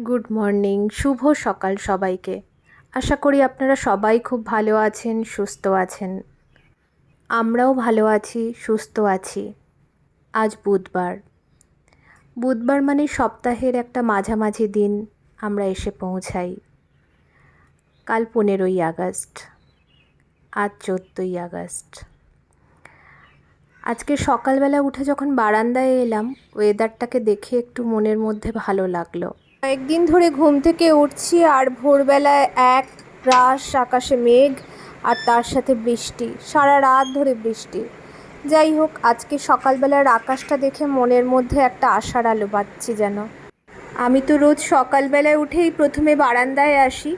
Good morning শুভ সকাল সবাইকে। আশা করি আপনারা সবাই খুব ভালো আছেন, সুস্থ আছেন। আমরাও ভালো আছি, সুস্থ আছি। আজ বুধবার। বুধবার মানে সপ্তাহের একটা মাঝামাঝি দিন আমরা এসে পৌঁছাই। কাল পনেরোই আগস্ট। আজ চোদ্দোই আগস্ট। আজকে সকালবেলা উঠে যখন বারান্দায় এলাম ওয়েদারটাকে দেখে একটু মনের মধ্যে ভালো লাগল। কয়েকদিন ধরে ঘুম থেকে উঠছি আর ভোরবেলায় এক রাশ আকাশে মেঘ আর তার সাথে বৃষ্টি, সারা রাত ধরে বৃষ্টি। যাই হোক, আজকে সকালবেলার আকাশটা দেখে মনের মধ্যে একটা আশার আলো পাচ্ছি যেন। আমি তো রোজ সকালবেলায় উঠেই প্রথমে বারান্দায় আসি।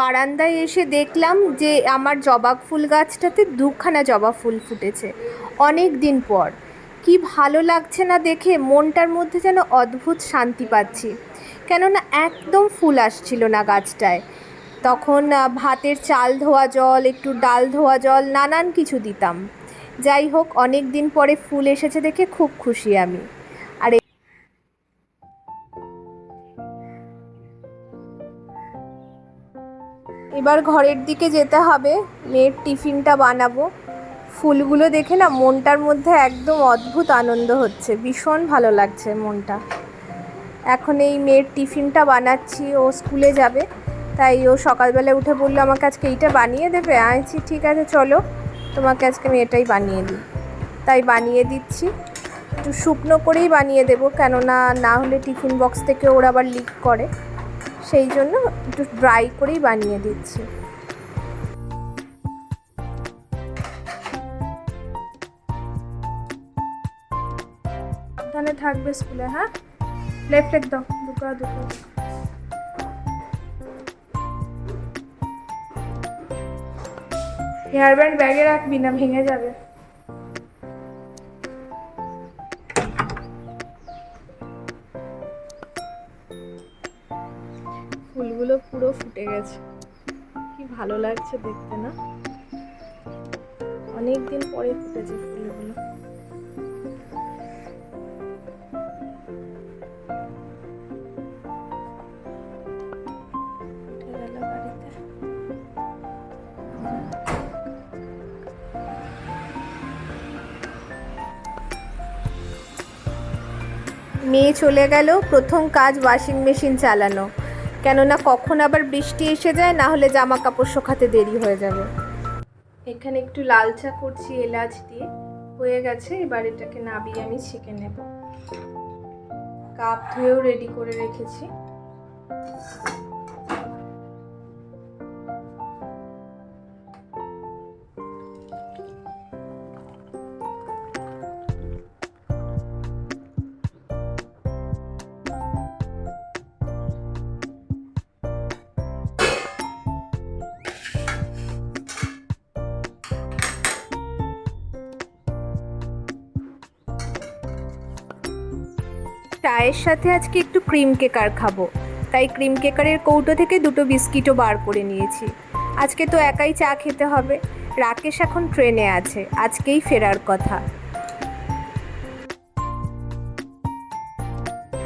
বারান্দায় এসে দেখলাম যে আমার জবা ফুল গাছটাতে দুখানা জবা ফুল ফুটেছে অনেক দিন পর। কি ভালো লাগছে না দেখে মনটার মধ্যে যেন অদ্ভুত শান্তি পাচ্ছি। কেননা একদম ফুল আসছিল না গাছটায়। তখন ভাতের চাল ধোয়া জল, একটু ডাল ধোয়া জল, নানান কিছু দিতাম। যাই হোক, অনেক দিন পরে ফুল এসেছে দেখে খুব খুশি আমি। আর এবার ঘরের দিকে যেতে হবে। মেয়ের টিফিনটা বানাবো। ফুলগুলো দেখে না মনটার মধ্যে একদম অদ্ভুত আনন্দ হচ্ছে। ভীষণ ভালো লাগছে মনটা। এখন এই মেয়ের টিফিনটা বানাচ্ছি, ও স্কুলে যাবে। তাই ও সকালবেলা উঠে বলল, আমাকে আজকে এইটা বানিয়ে দেবে? আছি ঠিক আছে, চলো। তোমাকে আজকে আমি এটাই বানিয়ে দিই। তাই বানিয়ে দিচ্ছি। একটু শুকনো করেই বানিয়ে দেবো, কেননা না হলে টিফিন বক্স থেকে ওরা আবার লিক করে। সেই জন্য একটু ড্রাই করেই বানিয়ে দিচ্ছি। থাকবে স্কুলে হ্যাঁ? লেফট লেগ দাও দুকা দুকা হেয়ার ব্যাগে রাখবি না, ভেঙে যাবে। ফুলগুলো পুরো ফুটে গেছে। কি ভালো লাগছে দেখতে না? অনেক দিন পরে ফুটেছে ফুলগুলো। মেয়ে চলে গেল, প্রথম কাজ ওয়াশিং মেশিন চালানো। কেননা কখন আবার বৃষ্টি এসে যায়, না হলে জামা কাপড় শোকাতে দেরি হয়ে যাবে। এখানে একটু লাল চা করছি, এলাচ দিয়ে। হয়ে গেছে, এবার এটাকে নাবিয়ে আমি ছেঁকে নেব। কাপ ধুয়েও রেডি করে রেখেছি। চায়ের সাথে আজকে একটু ক্রিম কেকার খাব। তাই ক্রিম কেকারের কৌটো থেকে দুটো বিস্কিটও বার করে নিয়েছি। আজকে তো একাই চা খেতে হবে। রাকেশ এখন ট্রেনে আছে। আজকেই ফেরার কথা।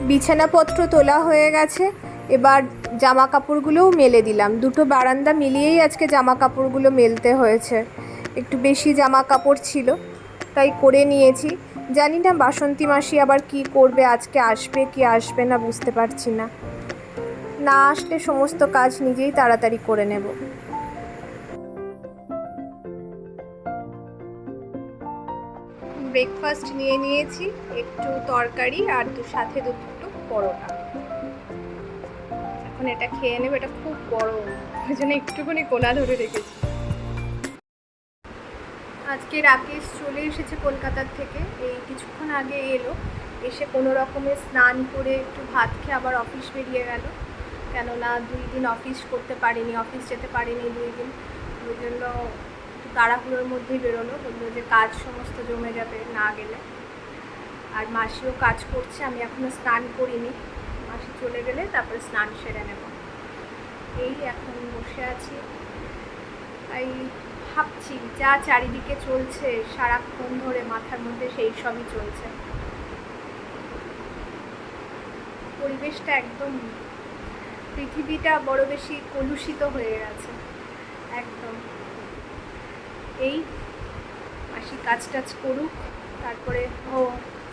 বিছানাপত্র তোলা হয়ে গেছে। এবার জামা কাপড়গুলোও মেলে দিলাম। দুটো বারান্দা মিলিয়েই আজকে জামা কাপড়গুলো মেলতে হয়েছে। একটু বেশি জামা কাপড় ছিল, তাই করে নিয়েছি। জানি না বাসন্তী মাসি আবার কি করবে, আজকে আসবে কি আসবে না বুঝতে পারছি না। না আসলে সমস্ত কাজ নিজেই তাড়াতাড়ি করে নেব। ব্রেকফাস্ট নিয়ে নিয়েছি, একটু তরকারি আর দু সাথে দুটো পরোটা। এখন এটা খেয়ে নেবে, এটা খুব গরম, ওই জন্য একটুখানি কোলা ধরে রেখেছি। আজকে রাকেশ চলে এসেছে কলকাতার থেকে। এই কিছুক্ষণ আগে এলো, এসে কোনো রকমে স্নান করে একটু ভাত খেয়ে আবার অফিস বেরিয়ে গেল। কেননা দুই দিন অফিস করতে পারিনি অফিস যেতে পারিনি দুই দিন। ওই জন্য একটু তাড়াহুড়োর মধ্যেই বেরোলো। বলল যে কাজ সমস্ত জমে যাবে না গেলে। আর মাসিও কাজ করছে, আমি এখনও স্নান করিনি। মাসি চলে গেলে তারপরে স্নান সেরে নেব। এই এখন বসে আছি। এই ভাবছি, যা চারিদিকে চলছে, সারাক্ষণ ধরে মাথার মধ্যে সেই সবই চলছে। পরিবেশটা একদম পৃথিবীটা বড় বেশি কলুষিত হয়ে গেছে। একদম। এই মাসি কাজ টাজ করুক, তারপরে ও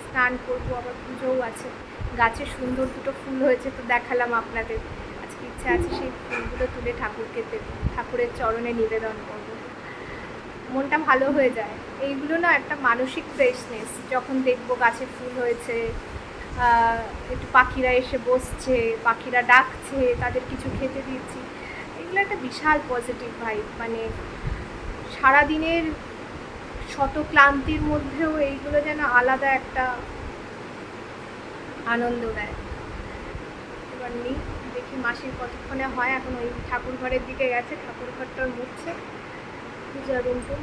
স্নান করব, আবার পুজোও আছে। গাছে সুন্দর দুটো ফুল হয়েছে তো দেখালাম আপনাদের। আজকে ইচ্ছা আছে সেই ফুলগুলো তুলে ঠাকুরকে দেবো ঠাকুরের চরণে নিবেদন করব। মনটা ভালো হয়ে যায়। এইগুলো না একটা মানসিক ফ্রেশনেস যখন দেখব গাছে ফুল হয়েছে একটু পাখিরা এসে বসছে, পাখিরা ডাকছে, তাদের কিছু খেতে দিচ্ছি, এগুলো একটা বিশাল পজিটিভ ভাইব মানে সারাদিনের শত ক্লান্তির মধ্যেও এইগুলো যেন আলাদা একটা আনন্দ দেয়। এবার নি, দেখি মাসির কতক্ষণে হয়, এখন ওই ঠাকুর ঘরের দিকে গেছে ঠাকুর ঘরটা মুছছে। পূজা রুমটুম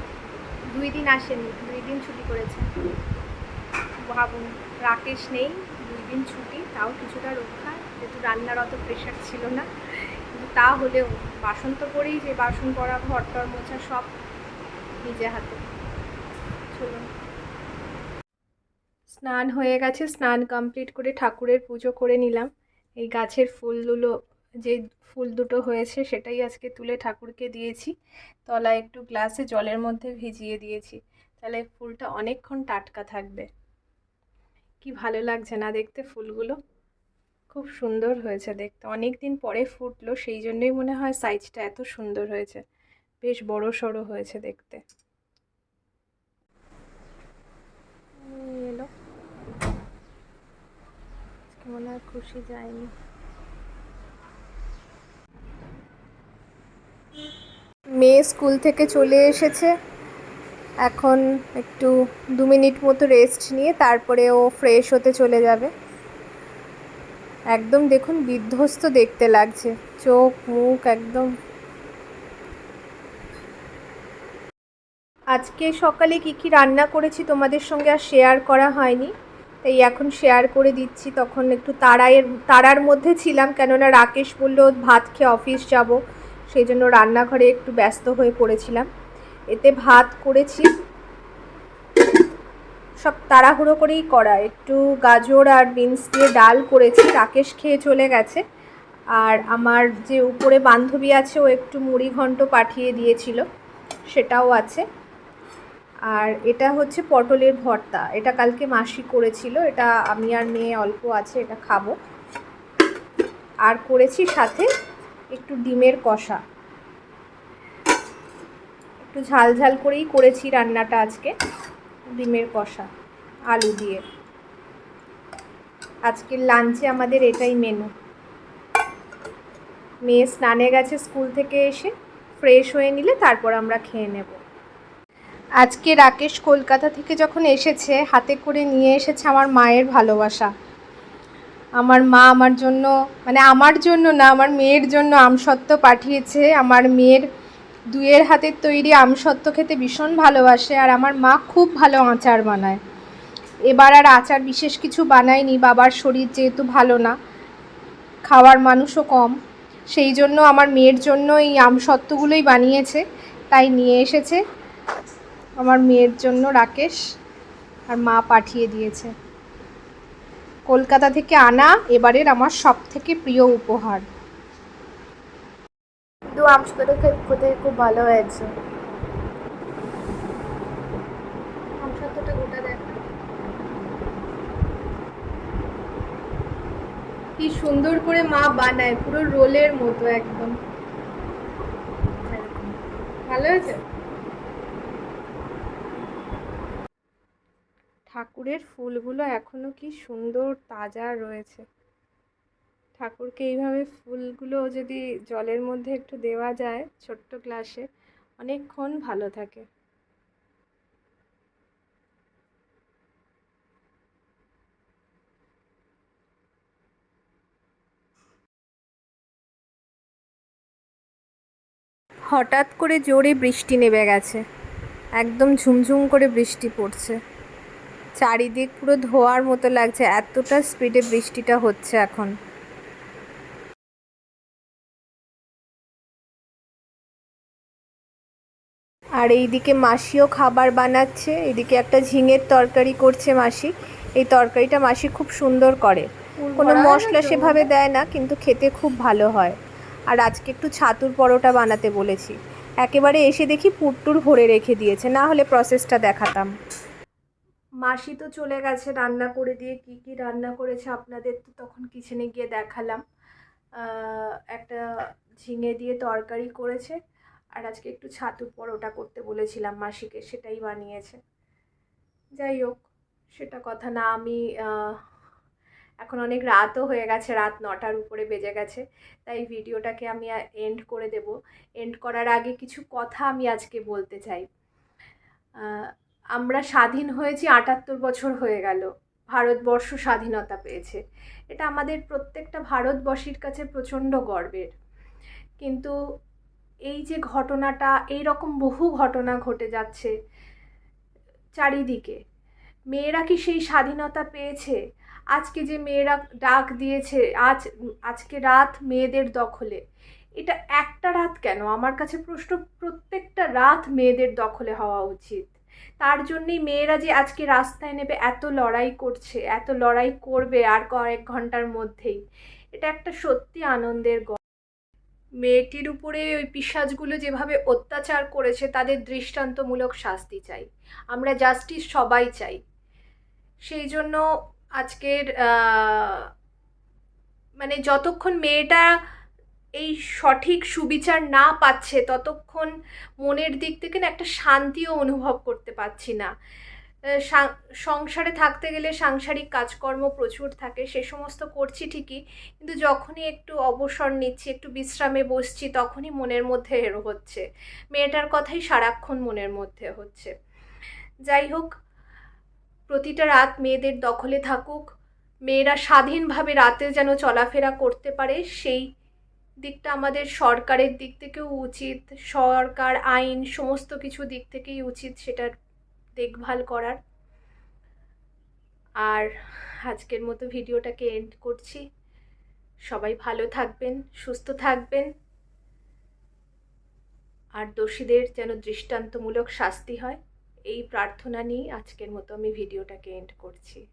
দুই দিন আসেনি, দুই দিন ছুটি করেছে। ভাবুন রাকেশ নেই, দুই দিন ছুটি, তাও কিছুটা রক্ষা, যেহেতু রান্নার অত প্রেশার ছিল না। তা হলেও, বাসন তো করেই যে বাসন করা ঘর টর মোছা সব নিজে হাতে। চলুন। স্নান হয়ে গেছে, স্নান কমপ্লিট করে ঠাকুরের পুজো করে নিলাম। এই গাছের ফুলগুলো যে ফুল দুটো হয়েছে সেটাই আজকে তুলে ঠাকুরকে দিয়েছি। তলায় একটু গ্লাসে জলের মধ্যে ভিজিয়ে দিয়েছি। তাহলে ফুলটা অনেকক্ষণ টাটকা থাকবে। কি ভালো লাগছে না দেখতে ফুলগুলো? খুব সুন্দর হয়েছে দেখতে। অনেক দিন পরে ফুটলো, সেই জন্যই মনে হয় সাইজটা এত সুন্দর হয়েছে। বেশ বড় সড়ো হয়েছে দেখতে। এলো। মনে হয় খুশি যায়নি। মেয়ে স্কুল থেকে চলে এসেছে। এখন একটু দু মিনিট মতো রেস্ট নিয়ে তারপরে ও ফ্রেশ হতে চলে যাবে। একদম দেখুন বিধ্বস্ত দেখতে লাগছে। চোখ, মুখ একদম। আজকে সকালে কি কি রান্না করেছি তোমাদের সঙ্গে আর শেয়ার করা হয়নি। তাই এখন শেয়ার করে দিচ্ছি। তখন একটু তাড়ায়ের তাড়ার মধ্যে ছিলাম কেননা রাকেশ বলল, ভাত খেয়ে অফিস যাব। সেই জন্য রান্নাঘরে একটু ব্যস্ত হয়ে পড়েছিলাম। এতে ভাত করেছি। সব তাড়াহুড়ো করেই করা। একটু গাজর আর বিনস দিয়ে ডাল করেছি। রাকেশ খেয়ে চলে গেছে। আর আমার যে উপরে বান্ধবী আছে, ও একটু মুড়ি ঘন্ট পাঠিয়ে দিয়েছিল। সেটাও আছে। আর এটা হচ্ছে পটলের ভর্তা। এটা কালকে মাসি করেছিল। এটা আমি আর মেয়ে অল্প আছে, এটা খাব। আর করেছি সাথে একটু ডিমের কষা। একটু ঝাল ঝাল করেই করেছি রান্নাটা আজকে, ডিমের কষা, আলু দিয়ে। আজকের লাঞ্চে আমাদের এটাই মেনু মেয়ে স্নানে গেছে স্কুল থেকে এসে ফ্রেশ হয়ে নিলে তারপর আমরা খেয়ে নেব। আজকে রাকেশ কলকাতা থেকে যখন এসেছে, হাতে করে নিয়ে এসেছে আমার মায়ের ভালোবাসা। আমার মা আমার জন্য মানে আমার জন্য না, আমার মেয়ের জন্য আমসত্ত্ব পাঠিয়েছে। আমার মেয়ের দুয়ের হাতের তৈরি আমসত্ত্ব খেতে ভীষণ ভালোবাসে আর আমার মা খুব ভালো আচার বানায়। এবার আর আচার বিশেষ কিছু বানায়নি, বাবার শরীর যেহেতু ভালো না, খাওয়ার মানুষও কম। সেই জন্য আমার মেয়ের জন্য এই আমসত্ত্বগুলোই বানিয়েছে, তাই নিয়ে এসেছে। আমার মেয়ের জন্য রাকেশ আর মা পাঠিয়ে দিয়েছে। কলকাতা থেকে আনা এবারের আমার সব থেকে প্রিয় উপহার। আমসত্ত্বটা খেতে খুব ভালো হয়েছে। কি সুন্দর করে মা বানায় পুরো রোলের মতো একদম। ভালো হয়েছে? ঠাকুরের ফুলগুলো এখনও কি সুন্দর তাজা রয়েছে। ঠাকুরকে এইভাবে ফুলগুলো যদি জলের মধ্যে একটু দেওয়া যায় ছোট্ট গ্লাসে, অনেকক্ষণ ভালো থাকে। হঠাৎ করে জোরে বৃষ্টি নেমে গেছে। একদম ঝুমঝুম করে বৃষ্টি পড়ছে। চারিদিক পুরো ধোয়ার মতো লাগছে এতটা স্পিডে বৃষ্টিটা হচ্ছে এখন। আর এইদিকে মাসিও খাবার বানাচ্ছে এদিকে একটা ঝিঙের তরকারি করছে মাসি। এই তরকারিটা মাসি খুব সুন্দর করে। কোনো মশলা সেভাবে দেয় না কিন্তু খেতে খুব ভালো হয়। আর আজকে একটু ছাতুর পরোটা বানাতে বলেছি। একেবারে এসে দেখি পুট্টুর ভরে রেখে দিয়েছে না হলে প্রসেসটা দেখাতাম। মাসি তো চলে গেছে, রান্না করে দিয়ে কি কি রান্না করেছে আপনাদের তো তখন কিচেনে গিয়ে দেখালাম। একটা ঝিঙে দিয়ে তরকারি করেছে আর আজকে একটু ছাতুর পরোটা করতে বলেছিলাম মাসিকে, সেটাই বানিয়েছে। যাই হোক, সেটা কথা না, আমি এখন অনেক রাতও হয়ে গেছে, রাত নটার উপরে বেজে গেছে, তাই ভিডিওটাকে আমি এন্ড করে দেব। এন্ড করার আগে কিছু কথা আমি আজকে বলতে চাই। আমরা স্বাধীন হয়েছি আটাত্তর বছর হয়ে গেল। ভারতবর্ষ স্বাধীনতা পেয়েছে। এটা আমাদের প্রত্যেকটা ভারতবাসীর কাছে প্রচণ্ড গর্বের। কিন্তু এই যে ঘটনাটা, এই রকম বহু ঘটনা ঘটে যাচ্ছে চারিদিকে। মেয়েরা কি সেই স্বাধীনতা পেয়েছে? আজকে যে মেয়েরা ডাক দিয়েছে, আজ, আজকে রাত মেয়েদের দখলে। এটা একটা রাত কেন? আমার কাছে প্রশ্ন, প্রত্যেকটা রাত মেয়েদের দখলে হওয়া উচিত। তার জন্যই মেয়েরা যে আজকে রাস্তায় নেবে, এত লড়াই করছে, এত লড়াই করবে আর কয়েক ঘণ্টার মধ্যেই। এটা একটা সত্যি আনন্দের গল্প মেয়েটির উপরে ওই পিসাজগুলো যেভাবে অত্যাচার করেছে, তাদের দৃষ্টান্তমূলক শাস্তি চাই। আমরা জাস্টিস সবাই চাই। সেই জন্য আজকের মানে যতক্ষণ মেয়েটা এই সঠিক সুবিচার না পাচ্ছে, ততক্ষণ মনের দিক থেকে না একটা শান্তিও অনুভব করতে পারছি না। সংসারে থাকতে গেলে সাংসারিক কাজকর্ম প্রচুর থাকে, সে সমস্ত করছি ঠিকই, কিন্তু যখনই একটু অবসর নিচ্ছি, একটু বিশ্রামে বসছি, তখনই মনের মধ্যে এরো হচ্ছে। মেয়েটার কথাই সারাক্ষণ মনের মধ্যে হচ্ছে। যাই হোক, প্রতিটা রাত মেয়েদের দখলে থাকুক, মেয়েরা স্বাধীনভাবে রাতে যেন চলাফেরা করতে পারে, সেই দিকটা আমাদের সরকারের দিক থেকেও উচিত, সরকার, আইন, সমস্ত কিছু দিক থেকেই উচিত সেটার দেখভাল করার। আর আজকের মতো ভিডিওটাকে এন্ড করছি। সবাই ভালো থাকবেন, সুস্থ থাকবেন। আর দোষীদের যেন দৃষ্টান্তমূলক শাস্তি হয়, এই প্রার্থনা নিয়ে আজকের মতো আমি ভিডিওটাকে এন্ড করছি।